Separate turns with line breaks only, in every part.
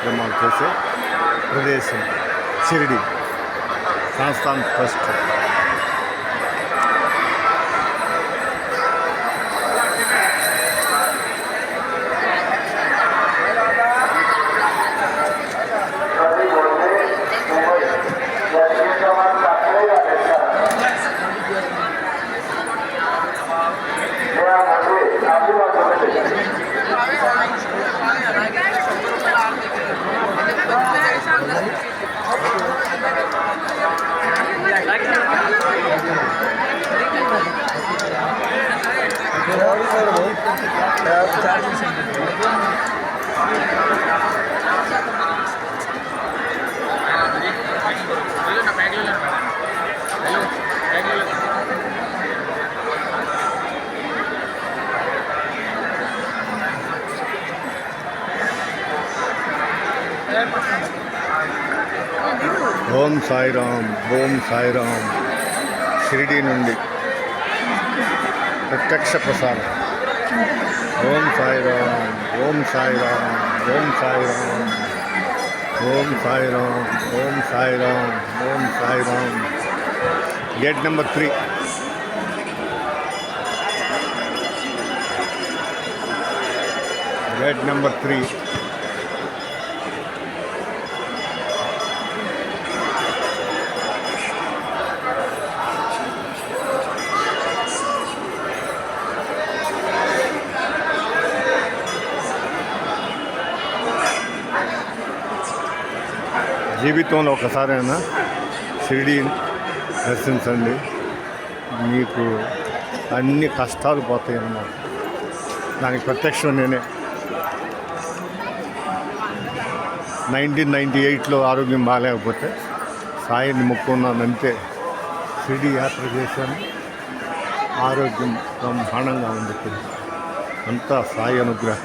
సాంస్కృతిక కార్యక్రమాలు చేసే ప్రదేశం షిరిడి సంస్థాన్ ట్రస్ట్ ఓం సాయిరామ్ ఓం సాయిరామ్ షిరిడి నుండి ప్రత్యక్ష ప్రసారం. ఓం సాయిరామ్ ఓం సాయిరామ్ ఓం సాయిరామ్ ఓం సాయిరామ్ ఓం సాయిరామ్ ఓం Sairam gate number three gate number three జీవితంలో ఒకసారైనా షిరిడి దర్శించండి. మీకు అన్ని కష్టాలు పోతాయి అన్నమాట దానికి ప్రత్యక్షం నేనే. నైన్టీన్ నైంటీ ఎయిట్లో ఆరోగ్యం బాగాలేకపోతే సాయిని మొక్కున్నానంతే షిరిడి యాత్ర చేశాను. ఆరోగ్యం బ్రహ్మాండంగా ఉంది. అంతా సాయి అనుగ్రహం.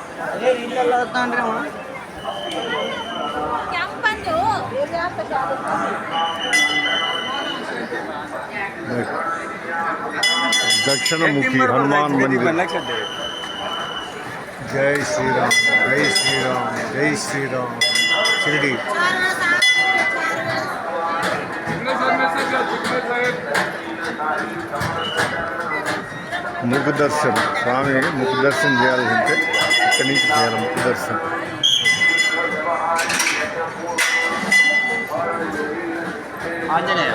దక్షిణముఖి హనుమాన్ మందిర్ జై శ్రీరామ్ జై శ్రీరామ్ జై శ్రీరామ్ షిరిడి ముగ్గు దర్శనం స్వామి ముగ్గు దర్శనం చేయాలంటే ఇక్కడి నుంచి చేయాలి ముగ్గు
ఆంజనేయ.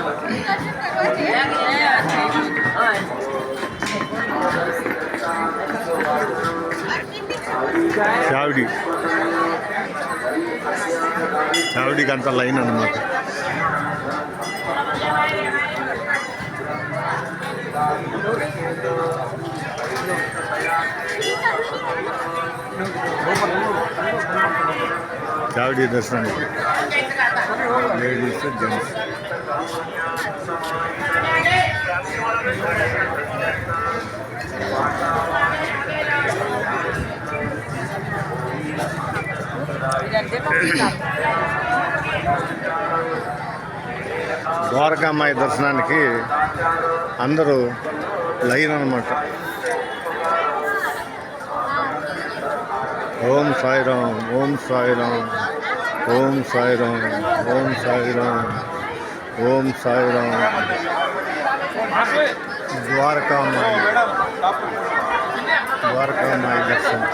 చావిడి. చావిడికి అంత లైన్ అన్నమాట. చావిడి దర్శనానికి. లేడీస్ జెంట్స్ ద్వారకామాయి దర్శనానికి అందరూ లైన్ అనమాట ఓం సాయిరామ్ ఓం సాయిరామ్. ఓం సాయిరామ్ ఓం సాయిరామ్ ఓం సాయిరామ్ ద్వారకామాయి ద్వారకామాయి దర్శనం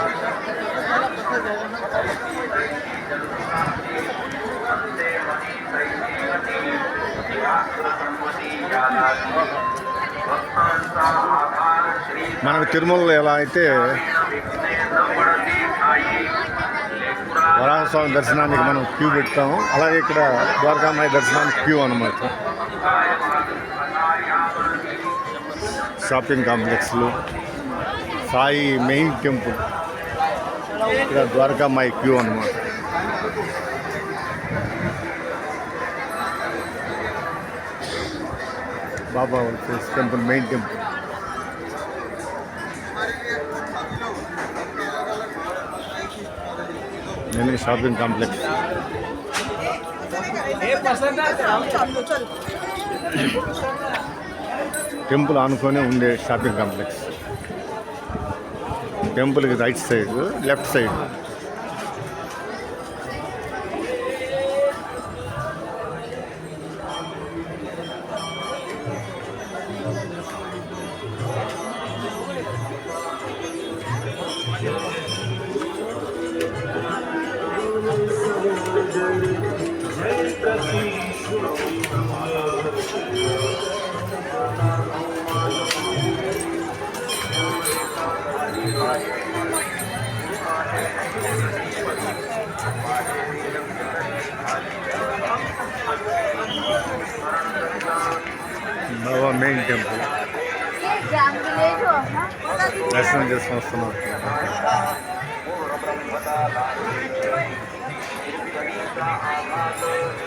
మనకు తిరుమలలో ఎలా అయితే వరాహస్వామి దర్శనానికి మనం క్యూ పెడతాము. అలాగే ఇక్కడ ద్వారకామాయి దర్శనానికి క్యూ అనమాట షాపింగ్ కాంప్లెక్స్లు సాయి మెయిన్ టెంపుల్. ఇక్కడ ద్వారకామాయి క్యూ అనమాట బాబా టెంపుల్ మెయిన్ టెంపుల్. నేను షాపింగ్ కాంప్లెక్స్. టెంపుల్ ఆనుకొని ఉండే షాపింగ్ కాంప్లెక్స్. టెంపుల్కి right side left side. Baba main temple దర్శనం చేసుకొని వస్తున్నాం గేట్ నెంబర్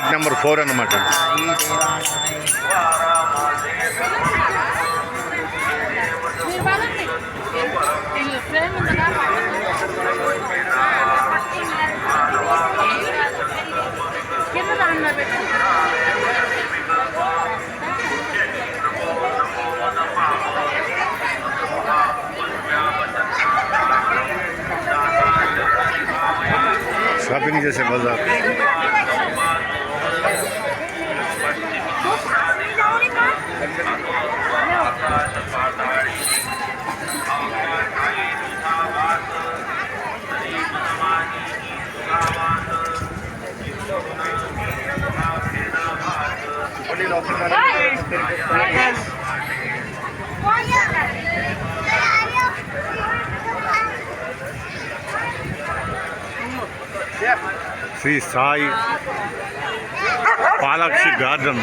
అన్నమాట
మీరు వాళ్ళండి ఈ ఫ్రేమ్ ఉందా కింద దానిలో పెట్టి
షాపింగ్ చేసే Bazar. Shri Sai Palakshi garden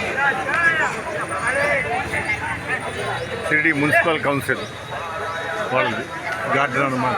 Shirdi municipal council వాళ్ళది. గార్డెన్ అన్నమాట.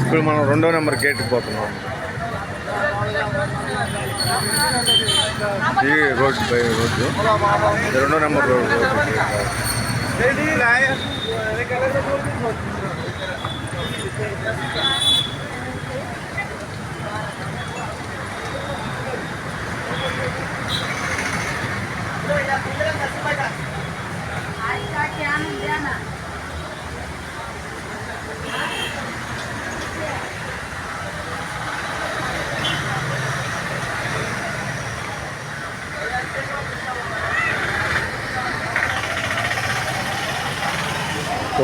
ఇప్పుడు మనం రెండో నెంబర్ గేట్కి పోతున్నాం. ఈ రోడ్ బై రోడ్డు రెండో నెంబర్ రోడ్.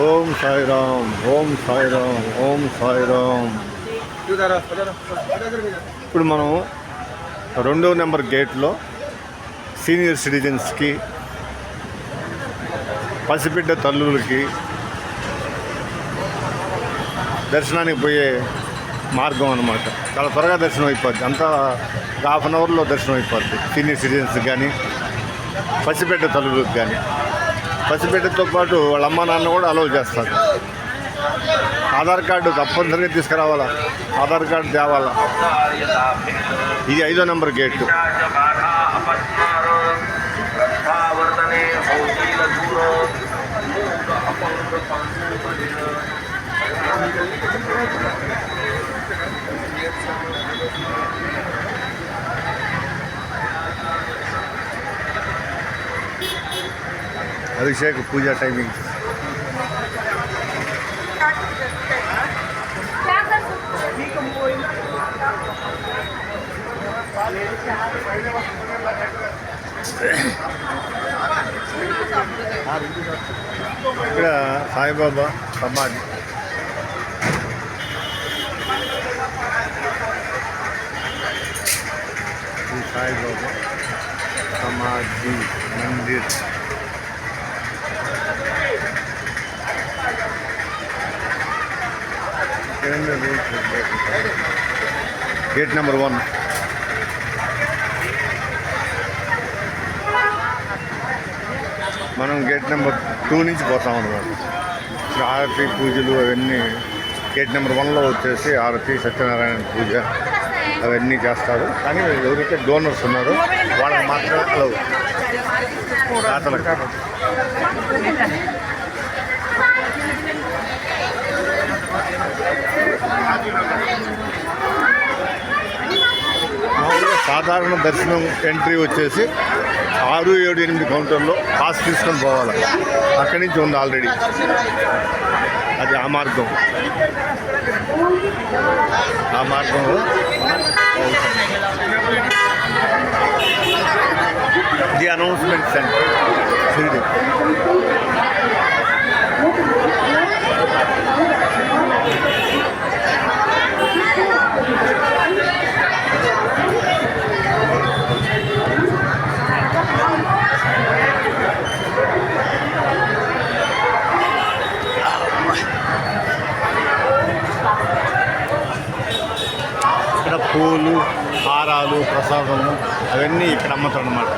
ఓం సాయిరామ్ ఓం సాయిరామ్ ఓం సాయిరామ్. ఇప్పుడు మనం రెండో నెంబర్ గేట్లో సీనియర్ సిటిజన్స్కి పసిబిడ్డ తల్లులకి దర్శనానికి పోయే మార్గం అన్నమాట. చాలా త్వరగా దర్శనం అయిపోద్ది. అంతా హాఫ్ అన్ అవర్లో దర్శనం అయిపోద్ది. సీనియర్ సిటిజన్స్కి కానీ పసిబిడ్డ తల్లులకు కానీ పసిబిడ్డతో పాటు వాళ్ళ అమ్మ నాన్న కూడా అలౌ చేస్తారు. ఆధార్ కార్డు తప్పనిసరిగా తీసుకురావాలా? ఆధార్ కార్డు తేవాలా? ఇది ఐదో నెంబర్ గేట్.
వర్తనే
అభిషేక్ పూజ టైమింగ్ ఇక్కడ సాయిబాబా సమాధి ఈ సాయిబాబా సమాధి మందిర్ Gate number one మనం గేట్ నెంబర్ టూ నుంచి పోతాం అనమాట ఆరతి పూజలు అవన్నీ గేట్ నెంబర్ వన్లో వచ్చేసి ఆరతి సత్యనారాయణ పూజ అవన్నీ చేస్తారు. కానీ ఎవరైతే డోనర్స్ ఉన్నారో వాళ్ళకి మాత్రమే అలవ్ దాతలకు. సాధారణ దర్శనం ఎంట్రీ వచ్చేసి ఆరు ఏడు ఎనిమిది కౌంటర్లో పాస్ తీసుకొని పోవాలి. అక్కడి నుంచి ఉంది ఆల్రెడీ. అది ఆ మార్గం. ఆ మార్గంలో ది అనౌన్స్మెంట్ సెంటర్. షిరిడి ఇక్కడ పూలు హారాలు ప్రసాదము అవన్నీ ఇక్కడ అమ్ముతారు అన్నమాట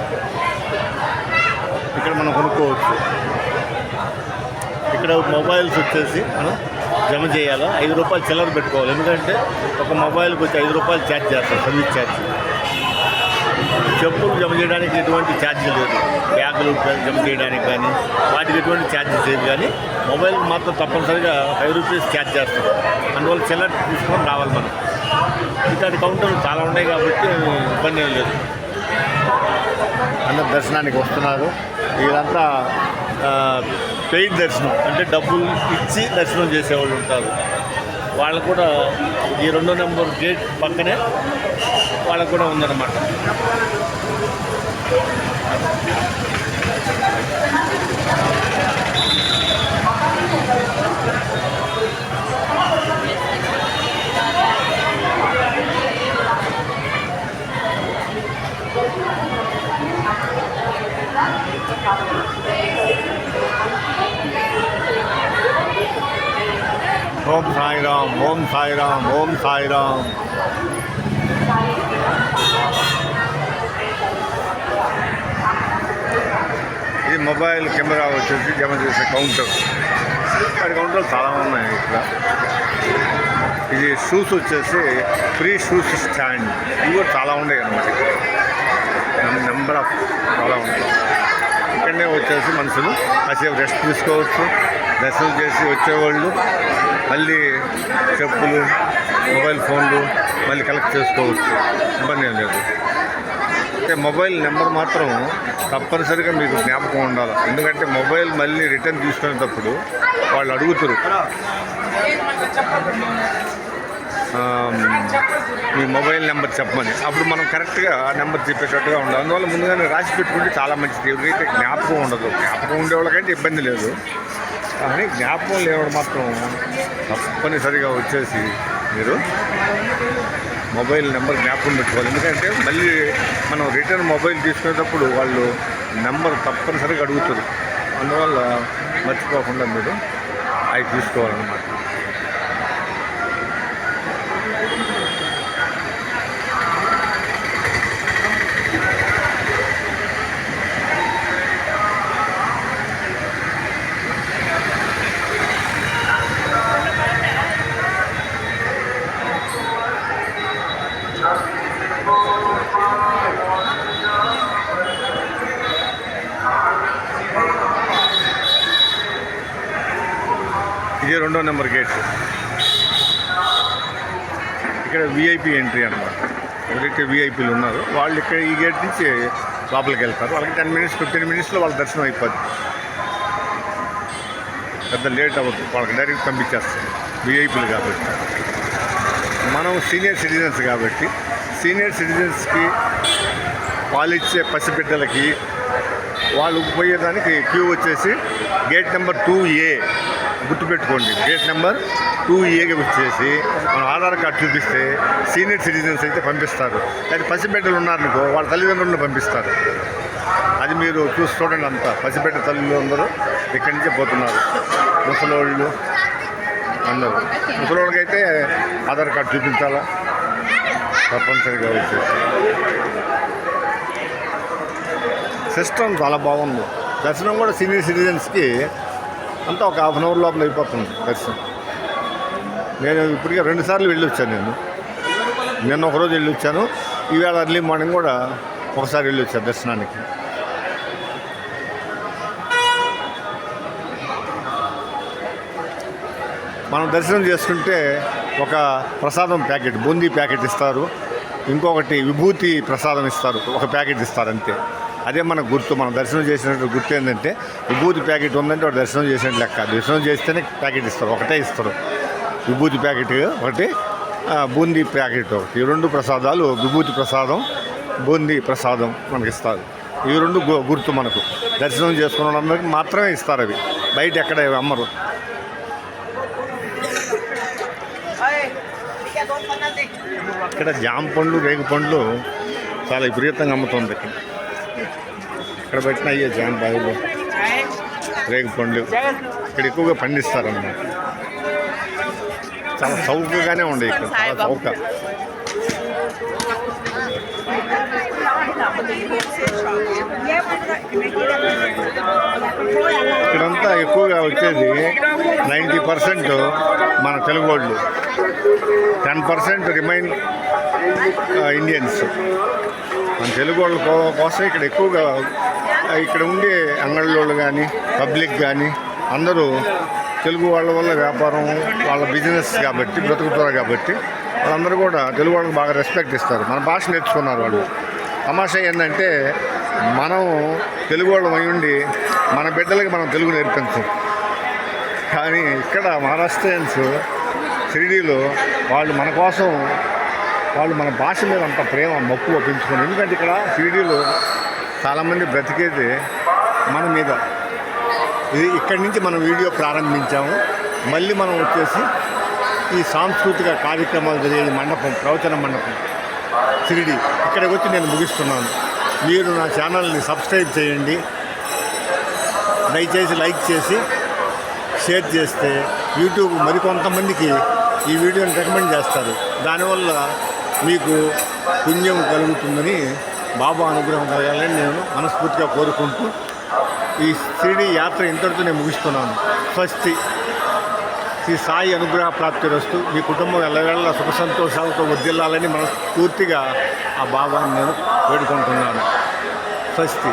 ఇక్కడ మనం కొనుక్కోవచ్చు ఇక్కడ మొబైల్స్ వచ్చేసి మనం జమ చేయాలి? ఐదు రూపాయలు చిల్లర పెట్టుకోవాలి. ఎందుకంటే ఒక మొబైల్కి వచ్చి ఐదు రూపాయలు ఛార్జ్ చేస్తారు సర్వీస్ ఛార్జ్ చెప్పులు జమ చేయడానికి ఎటువంటి ఛార్జ్ లేదు. బ్యాగులు జమ చేయడానికి కానీ వాటికి ఎటువంటి ఛార్జెస్ లేదు కానీ మొబైల్ మాత్రం తప్పనిసరిగా ఫైవ్ రూపీస్ ఛార్జ్ చేస్తారు. అందువల్ల చిల్లర తీసుకొని రావాలి మనం. ఇట్లాంటి కౌంటర్లు చాలా ఉన్నాయి కాబట్టి ఇబ్బంది ఏం లేదు. అందరు దర్శనానికి వస్తున్నారు. వీళ్ళంతా పెయిడ్ దర్శనం అంటే డబ్బులు ఇచ్చి దర్శనం చేసేవాళ్ళు ఉంటారు. వాళ్ళు కూడా ఈ రెండో నెంబర్ గేట్ పక్కనే వాళ్ళకు కూడా ఉందన్నమాట ఓం సాయిరామ్ ఓం సాయిరామ్ ఓం సాయిరామ్ ఇది మొబైల్ కెమెరా వచ్చేసి జమ చేసే కౌంటర్. ఇక్కడ కౌంటర్లు చాలా ఉన్నాయి ఇక్కడ. ఇది షూస్ వచ్చేసి ఫ్రీ షూస్ స్టాండ్. ఇవి కూడా చాలా ఉన్నాయి అన్నమాట నెంబర్ ఆఫ్ చాలా ఉన్నాయి. ఇక్కడనే వచ్చేసి మనుషులు. కాసేపు రెస్ట్ తీసుకోవచ్చు. దర్శనం చేసి వచ్చేవాళ్ళు. మళ్ళీ చెప్పులు మొబైల్ ఫోన్లు మళ్ళీ కలెక్ట్ చేసుకోవచ్చు. ఇబ్బంది ఏం లేదు. అంటే మొబైల్ నెంబర్ మాత్రం తప్పనిసరిగా మీకు జ్ఞాపకం ఉండాలి. ఎందుకంటే మొబైల్ మళ్ళీ రిటర్న్ తీసుకునేటప్పుడు వాళ్ళు అడుగుతారు. మీ మొబైల్ నెంబర్ చెప్పమని. అప్పుడు మనం కరెక్ట్గా ఆ నెంబర్ చెప్పేటట్టుగా ఉండాలి. అందువల్ల ముందుగానే రాసి పెట్టుకుంటే చాలా మంచిది. ఎవరికైతే జ్ఞాపకం ఉండదు జ్ఞాపకం ఉండేవాళ్ళకంటే ఇబ్బంది లేదు. కానీ జ్ఞాపకం లేవడం మాత్రం తప్పనిసరిగా వచ్చేసి మీరు మొబైల్ నెంబర్ జ్ఞాపకం పెట్టుకోవాలి. ఎందుకంటే మళ్ళీ మనం రిటర్న్ మొబైల్ తీసుకునేటప్పుడు వాళ్ళు నెంబర్ తప్పనిసరిగా అడుగుతారు. అందువల్ల మర్చిపోకుండా మీరు అవి తీసుకోవాలన్నమాట. రెండో నెంబర్ గేట్. ఇక్కడ విఐపి ఎంట్రీ అన్నమాట. ఎవరైతే విఐపీలు ఉన్నారో వాళ్ళు ఇక్కడ ఈ గేట్ నుంచి లోపలికి వెళ్తారు. వాళ్ళకి టెన్ మినిట్స్ ఫిఫ్టీన్ మినిట్స్లో వాళ్ళ దర్శనం అయిపోద్ది. పెద్ద లేట్ అవ్వదు. వాళ్ళకి డైరెక్ట్ పంపించేస్తారు. విఐపీలు కాబట్టి. మనం సీనియర్ సిటిజన్స్ కాబట్టి సీనియర్ సిటిజన్స్కి పాలిచ్చే పసిబిడ్డలకి వాళ్ళు పోయేదానికి క్యూ వచ్చేసి గేట్ నెంబర్ టూ ఏ. గుర్తుపెట్టుకోండి. గేట్ నెంబర్ టూ ఏకి వచ్చేసి మన ఆధార్ కార్డు చూపిస్తే సీనియర్ సిటిజన్స్ అయితే పంపిస్తారు. అది పసిబిడ్డలు ఉన్నారనుకో వాళ్ళ తల్లిదండ్రులను పంపిస్తారు. అది మీరు చూసి చూడండి అంతా. పసిబిడ్డ తల్లులు అందరూ ఇక్కడి నుంచే పోతున్నారు. ముసలోళ్ళు అందరూ. ముసలోళ్ళకైతే ఆధార్ కార్డు చూపించాలా? తప్పనిసరిగా వచ్చేసి. సిస్టమ్ చాలా బాగుంది. దర్శనం కూడా సీనియర్ సిటిజన్స్కి అంతా ఒక హాఫ్ అన్ అవర్ లోపల అయిపోతుంది. దర్శనం నేను ఇప్పటికే రెండుసార్లు వెళ్ళి వచ్చాను నేను. నిన్న ఒకరోజు వెళ్ళి వచ్చాను. ఈవేళ అర్లీ మార్నింగ్ కూడా ఒకసారి వెళ్ళి వచ్చాను దర్శనానికి. మనం దర్శనం చేసుకుంటే ఒక ప్రసాదం ప్యాకెట్ బూందీ ప్యాకెట్ ఇస్తారు. ఇంకొకటి విభూతి ప్రసాదం ఇస్తారు. ఒక ప్యాకెట్ ఇస్తారు అంతే. అదే మన గుర్తు మనం దర్శనం చేసినట్టు గుర్తు ఏంటంటే విభూతి ప్యాకెట్ ఉందంటే వాడు దర్శనం చేసినట్టు లెక్క. దర్శనం చేస్తేనే ప్యాకెట్ ఇస్తారు ఒకటే ఇస్తారు. విభూతి ప్యాకెట్ ఒకటి బూందీ ప్యాకెట్ ఒకటి. ఈ రెండు ప్రసాదాలు విభూతి ప్రసాదం బూందీ ప్రసాదం మనకి ఇస్తారు. ఈ రెండు గు- గుర్తు మనకు. దర్శనం చేసుకున్న మాత్రమే ఇస్తారు అవి. బయట ఎక్కడ అమ్మరు. ఇక్కడ జామ పండ్లు రేగు పండ్లు చాలా విపరీతంగా అమ్ముతుంది. ఇక్కడ ఇక్కడ పెట్టిన అయ్యే జామ బాగులు రేగు పండ్లు. ఇక్కడ ఎక్కువగా పండిస్తారన్నమాట. చాలా చౌకగానే ఉండే ఇక్కడ. చాలా చౌక. ఇక్కడంతా ఎక్కువగా వచ్చేది నైంటీ పర్సెంట్ మన తెలుగు వాళ్ళు. Ten percent remain Indians. మన తెలుగు వాళ్ళ కోసం ఇక్కడ ఎక్కువగా ఇక్కడ ఉండే అంగళ్ళోళ్ళు కానీ పబ్లిక్ కానీ అందరూ తెలుగు వాళ్ళ వల్ల వ్యాపారం వాళ్ళ బిజినెస్ కాబట్టి బ్రతుకుతారు కాబట్టి వాళ్ళందరూ కూడా తెలుగు వాళ్ళకి బాగా రెస్పెక్ట్ ఇస్తారు. మన భాష నేర్చుకున్నారు వాళ్ళు. తమాషా ఏంటంటే మనం తెలుగు వాళ్ళం అయి ఉండి మన బిడ్డలకి మనం తెలుగు నేర్పించం. కానీ ఇక్కడ మహారాష్ట్రియన్స్ షిరిడీలో వాళ్ళు మన కోసం వాళ్ళు మన భాష మీద అంత ప్రేమ మక్కువ పెంచుకొని ఎందుకంటే ఇక్కడ షిరిడీలో చాలామంది బ్రతికేది మన మీద. ఇది ఇక్కడి నుంచి మనం వీడియో ప్రారంభించాము. మళ్ళీ మనం వచ్చేసి ఈ సాంస్కృతిక కార్యక్రమాలు జరిగే మండపం ప్రవచన మండపం షిరిడి ఇక్కడికి వచ్చి నేను ముగిస్తున్నాను. మీరు నా ఛానల్ని సబ్స్క్రైబ్ చేయండి. దయచేసి లైక్ చేసి షేర్ చేస్తే యూట్యూబ్ మరికొంతమందికి ఈ వీడియోని రికమెండ్ చేస్తారు. దానివల్ల మీకు పుణ్యం కలుగుతుందని బాబా అనుగ్రహం కలగాలని నేను మనస్ఫూర్తిగా కోరుకుంటూ ఈ షిరిడి యాత్ర ఇంతటితో నేను ముగిస్తున్నాను. స్వస్తి శ్రీ సాయి అనుగ్రహ ప్రాప్తి వస్తూ మీ కుటుంబం ఎల్లవేళ సుఖ సంతోషాలతో వర్దిల్లాలని మనస్ఫూర్తిగా ఆ బాబాను నేను వేడుకుంటున్నాను. స్వస్తి